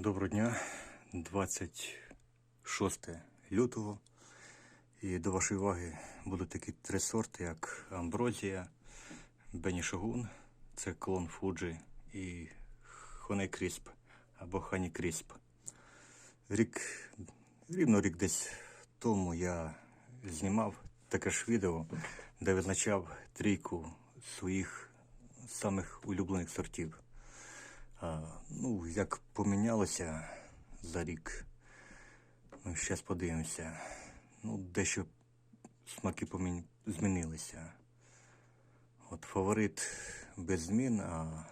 Доброго дня, 26 лютого. І до вашої уваги будуть такі три сорти, як Амброзія, Бенішогун, це клон Фуджі і Хоней Крісп або Хані Крісп. Рік, рівно рік десь тому я знімав таке ж відео, де визначав трійку своїх самих улюблених сортів. Ну, як помінялося за рік, ми зараз подивимося. Ну, дещо смаки помін... змінилися. От фаворит без змін, а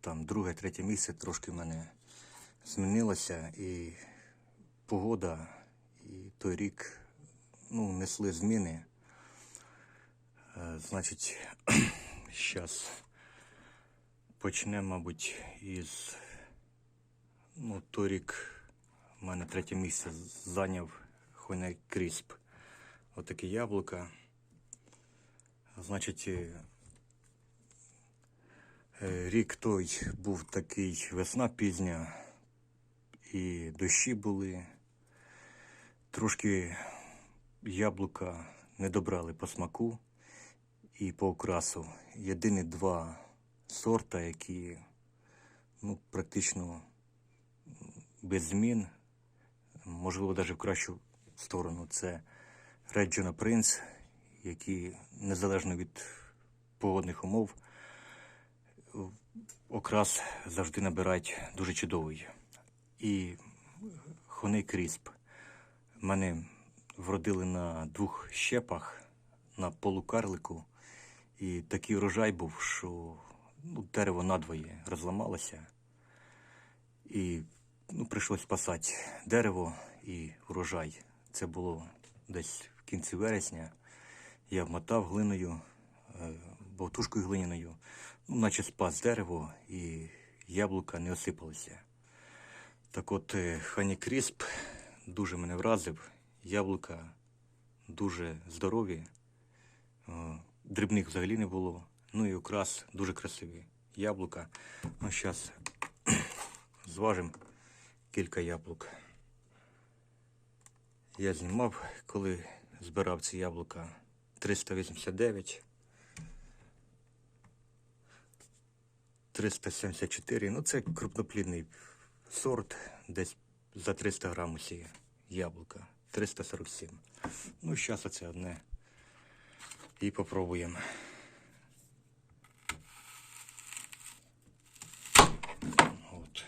там друге, третє місце трошки в мене змінилося. І погода, і той рік ну, несли зміни. Е, Значить, зараз почнемо, мабуть, із. Ну, той рік в мене третє місце зайняв Хойнай Крісп. Отаке яблука. Значить, е, е, рік той був такий весна пізня, і дощі були. Трошки яблука не добрали по смаку і по окрасу. Єдині два сорта, які ну, практично без змін, можливо, навіть в кращу сторону. Це Реджина Принц, які незалежно від погодних умов, окрас завжди набирають дуже чудовий. І Хоней Крісп. Мене вродили на двох щепах на полукарлику. І такий урожай був, що ну, дерево надвоє розламалося. І ну, прийшлось спасати дерево і урожай. Це було десь в кінці вересня. Я вмотав глиною, е, бовтушкою глиняною, ну, наче спас дерево і яблука не осипалися. Так от е, Хані Крісп дуже мене вразив. Яблука дуже здорові, е, дрібних взагалі не було. Ну і окрас дуже красивий. Яблука. Ну, зараз зважимо кілька яблук. Я знімав, коли збирав ці яблука 389, 374. Ну, це крупноплідний сорт, десь за 300 грам усі яблука. 347. Ну, зараз оце одне. І попробуємо. От.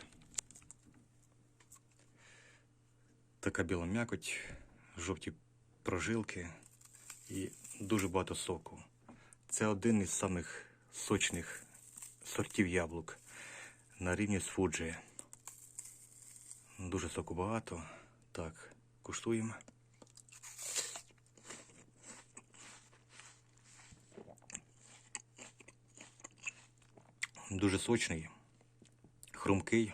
Така біла м'якоть, жовті прожилки і дуже багато соку. Це один із самих сочних сортів яблук на рівні з Фуджі. Дуже соку багато. Так, куштуємо. Дуже сочний, хрумкий,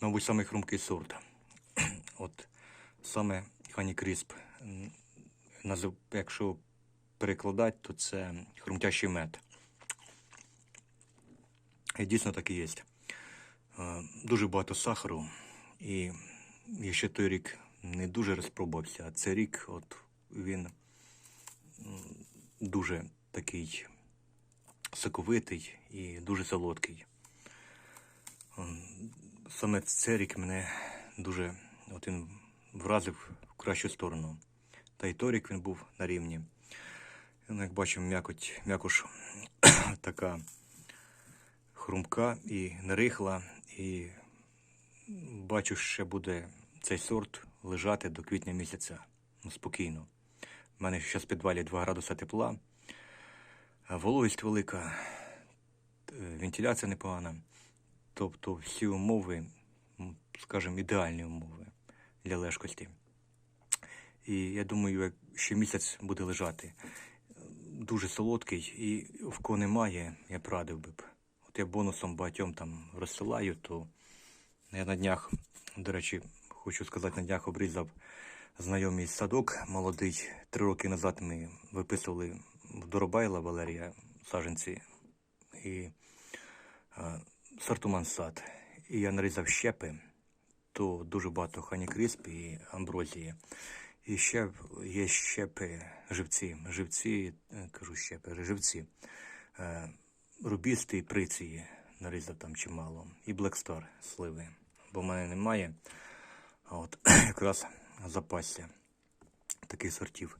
мабуть, самий хрумкий сорт. От саме Крісп, якщо перекладати, то це хрумтящий мед. І дійсно так і є. Е, Дуже багато сахару. І я ще той рік не дуже розпробувався, а цей рік от він дуже такий соковитий і дуже солодкий. Саме цей рік мене дуже от він вразив в кращу сторону. Та й той рік він був на рівні. Ну, як бачимо, м'якоть, м'якош така хрумка і нерихла, і бачу, ще буде цей сорт лежати до квітня місяця. Ну, спокійно. У мене зараз в підвалі 2 градуса тепла, вологість велика, е, вентиляція непогана. Тобто всі умови, скажімо, ідеальні умови для лежкості. І я думаю, як ще місяць буде лежати. Дуже солодкий, і в кого немає, я б радив би. От я бонусом багатьом там розсилаю, то я на днях, до речі, хочу сказати, на днях обрізав знайомий садок молодий. Три роки назад ми виписували в Доробайла Валерія саженці і е, сорту мансат. І я нарізав щепи то дуже багато хані крісп і амброзії. І ще є щепи живці. Живці, е, кажу щепи, живці. Е, Рубісти і приції нарізав там чимало. І Blackstar сливи. Бо в мене немає. А от якраз запасся таких сортів.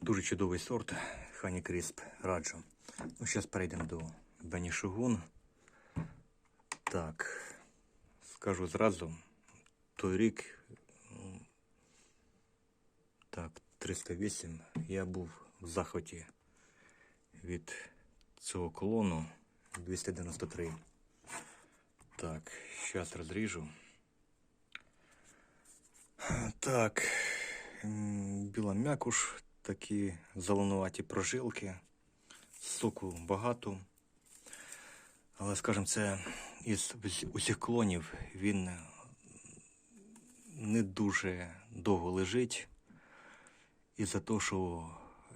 Дуже чудовий сорт Хані Крісп раджу. Ну, зараз перейдемо до Бені Шугун. Так, скажу зразу, той рік, так, 308, я був в захваті від цього колону 293. Так, зараз розріжу. Так, біла м'якуш, такі зеленуваті прожилки, соку багато. Але, скажімо, це із усіх клонів він не дуже довго лежить. Із-за того, що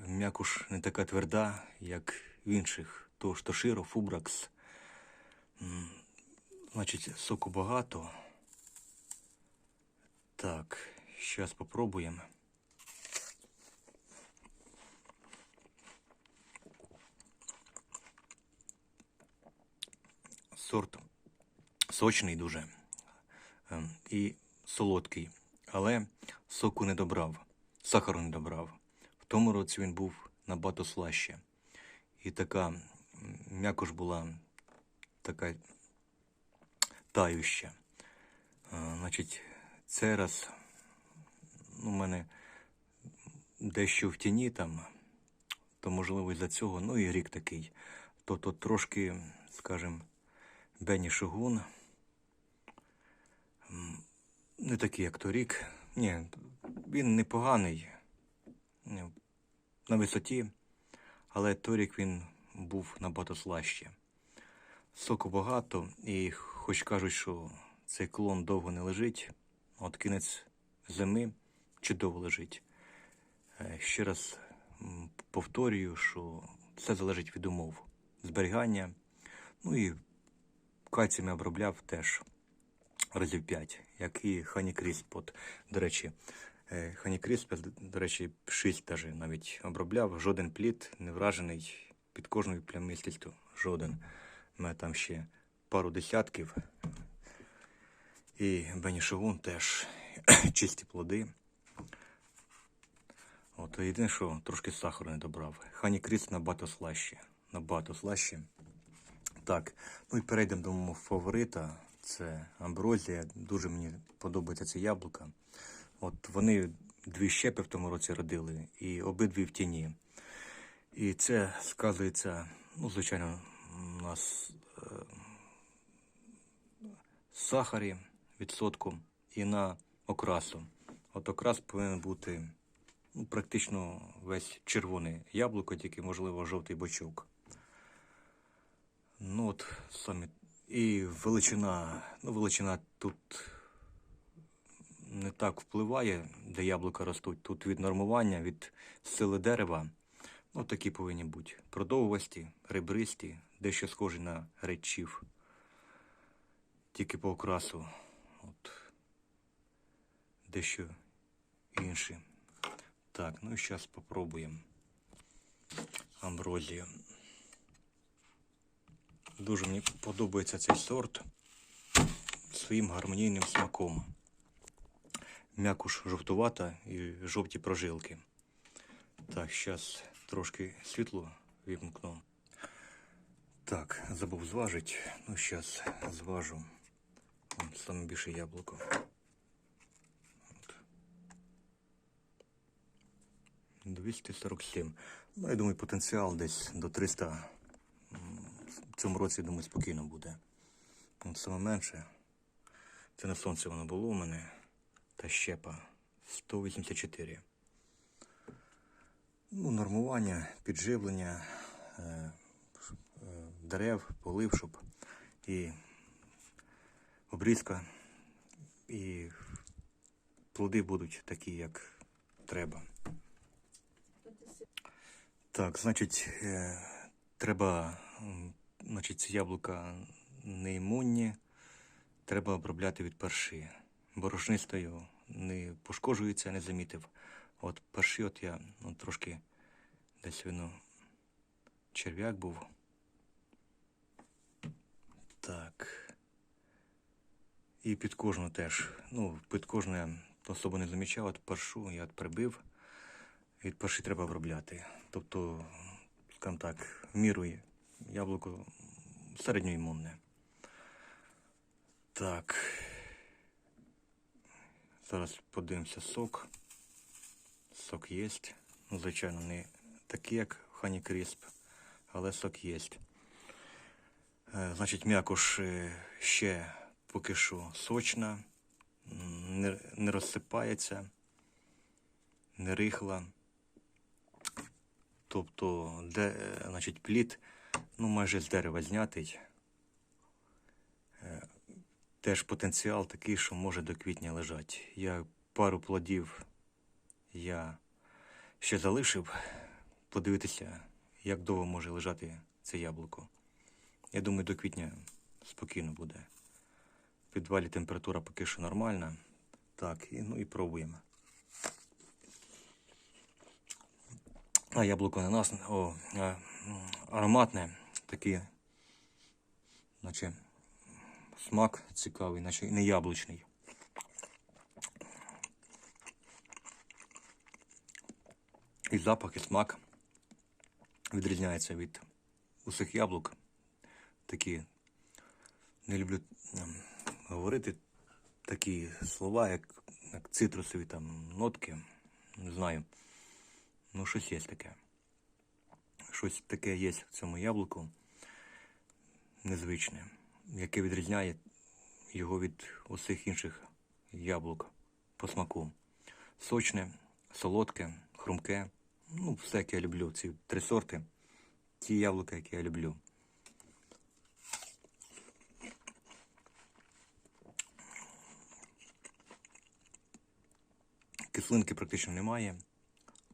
м'якуш не така тверда, як в інших. То Штоширо, Фубракс. Значить, соку багато. Так, зараз попробуємо. Сорт сочний дуже ем, і солодкий, але соку не добрав, сахару не добрав. В тому році він був набагато слаще. І така м'якош була така тающа. А, значить, цей раз ну, у мене дещо в тіні там, то можливо із-за цього, ну і рік такий. То, то трошки, скажімо, Бенні Шогун. Не такий, як торік. Ні, він непоганий. На висоті, але торік він був набагато слаще. Соку багато, і хоч кажуть, що цей клон довго не лежить, от кінець зими чудово лежить. Е, Ще раз повторюю, що все залежить від умов зберігання. Ну і кальцієм обробляв теж разів 5, як і Хані Крісп. От, до речі, е, Хані Крісп, до речі, 6 даже навіть обробляв. Жоден плід не вражений під кожною плямистістю. Жоден. У мене там ще пару десятків. І Бені Шогун теж чисті плоди. От єдине, що трошки сахару не добрав. Хані Кріс набагато слаще. Набагато слаще. Так, ну і перейдемо до мого фаворита. Це амброзія. Дуже мені подобається це яблука. От вони дві щепи в тому році родили, і обидві в тіні. І це сказується, ну, звичайно, у нас е, сахарі відсотку і на окрасу. От окрас повинен бути ну, практично весь червоне яблуко, тільки, можливо, жовтий бочок. Ну от самі. І величина, ну, величина тут не так впливає, де яблука ростуть. Тут від нормування, від сили дерева. Ну, такі повинні бути. Продовгості, ребристі, дещо схожі на речів. Тільки по окрасу. От. Дещо інші. Так, ну і зараз спробуємо амброзію. Дуже мені подобається цей сорт своїм гармонійним смаком. М'якуш жовтувата і жовті прожилки. Так, зараз трошки світло вімкну. Так, забув зважити. Ну, зараз зважу. Саме більше яблуко. От. 247. Ну, я думаю, потенціал десь до 300 в цьому році, думаю, спокійно буде. Саме менше. Це на сонці воно було у мене. Та щепа 184. Ну, нормування, підживлення е, е, дерев, полив, щоб і обрізка, і плоди будуть такі, як треба. Так, значить, е, треба, значить, ці яблука не треба обробляти від парши. борошнистою, не пошкоджується, не замітив. От перший от я ну, трошки десь воно черв'як був. Так. І під кожну теж. Ну, під кожну я особо не замічав, от першу я от прибив. Від першої треба обробляти. Тобто, скажімо так, в яблуко середньоімунне. Так. Зараз подивимося сок. Сок є. Ну, звичайно, не такий, як Хані Крісп, але сок є. Е, Значить, м'якош е, ще поки що сочна, не, не розсипається, не рихла. Тобто, де, е, значить, плід, ну, майже з дерева знятий. Е, Теж потенціал такий, що може до квітня лежати. Я пару плодів я ще залишив подивитися, як довго може лежати це яблуко. Я думаю, до квітня спокійно буде. В підвалі температура поки що нормальна. Так, і, ну і пробуємо. А яблуко на нас о, ароматне, такий, наче смак цікавий, наче не яблучний. І запах, і смак відрізняється від усіх яблук. Такі не люблю ем, говорити такі слова, як, як цитрусові там нотки. Не знаю. Ну, щось є таке. Щось таке є в цьому яблуку незвичне, яке відрізняє його від усіх інших яблук по смаку. Сочне, солодке, хрумке. Ну, все, яке я люблю. Ці три сорти. Ті яблука, які я люблю. Кислинки практично немає,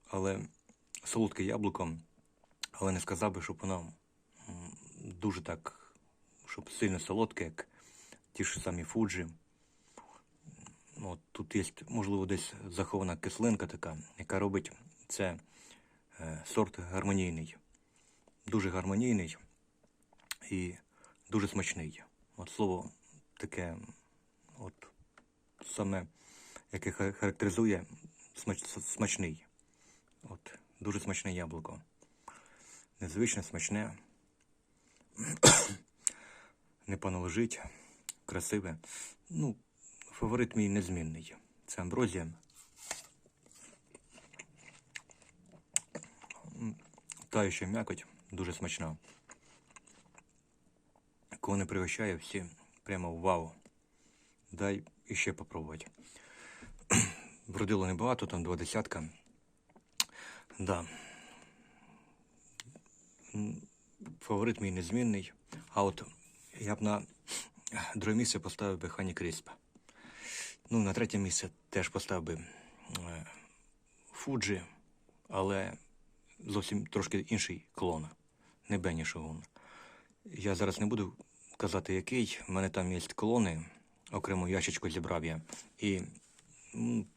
але солодке яблуко, але не сказав би, щоб воно дуже так, щоб сильно солодке, як ті ж самі фуджі. Ну, от тут є, можливо, десь захована кислинка така, яка робить це е, сорт гармонійний. Дуже гармонійний і дуже смачний. От слово таке, от саме, яке характеризує смач, смачний. От, дуже смачне яблуко. Незвичне, смачне. Непогано лежить, красиве. Ну, фаворит мій незмінний. Це амброзія. Та ще м'якоть, дуже смачна. Кого не пригощає, всі прямо вау. Дай іще попробувати. Вродило небагато, там два десятка. Да. Фаворит мій незмінний. А от я б на друге місце поставив би Хані Крісп. Ну, на третє місце теж поставив би е, Фуджі, але зовсім трошки інший клон, не Бенні Шогун. Я зараз не буду казати, який. У мене там є клони, окрему ящичку зібрав я. І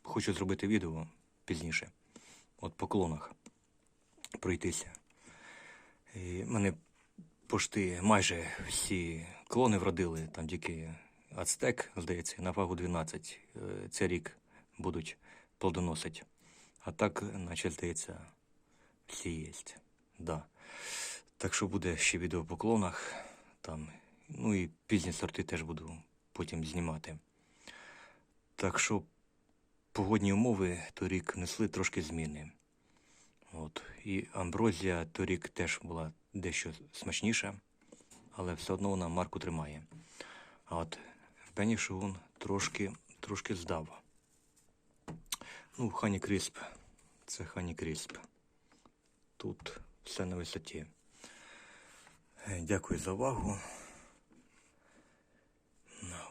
хочу зробити відео пізніше. От по клонах пройтися. І мене пошти майже всі клони вродили, там тільки Ацтек, здається, на вагу 12 е, цей рік будуть плодоносити. А так, наче, здається, всі є. Да. Так що буде ще відео по клонах. Там, ну і пізні сорти теж буду потім знімати. Так що погодні умови торік несли трошки зміни. І амброзія торік теж була дещо смачніша, але все одно вона марку тримає. А от Бенні Шигун трошки, трошки здав. Ну, Хані Крісп. Це Хані Крісп. Тут все на висоті. Дякую за увагу.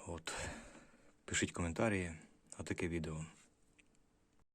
От. Пишіть коментарі. Отаке відео.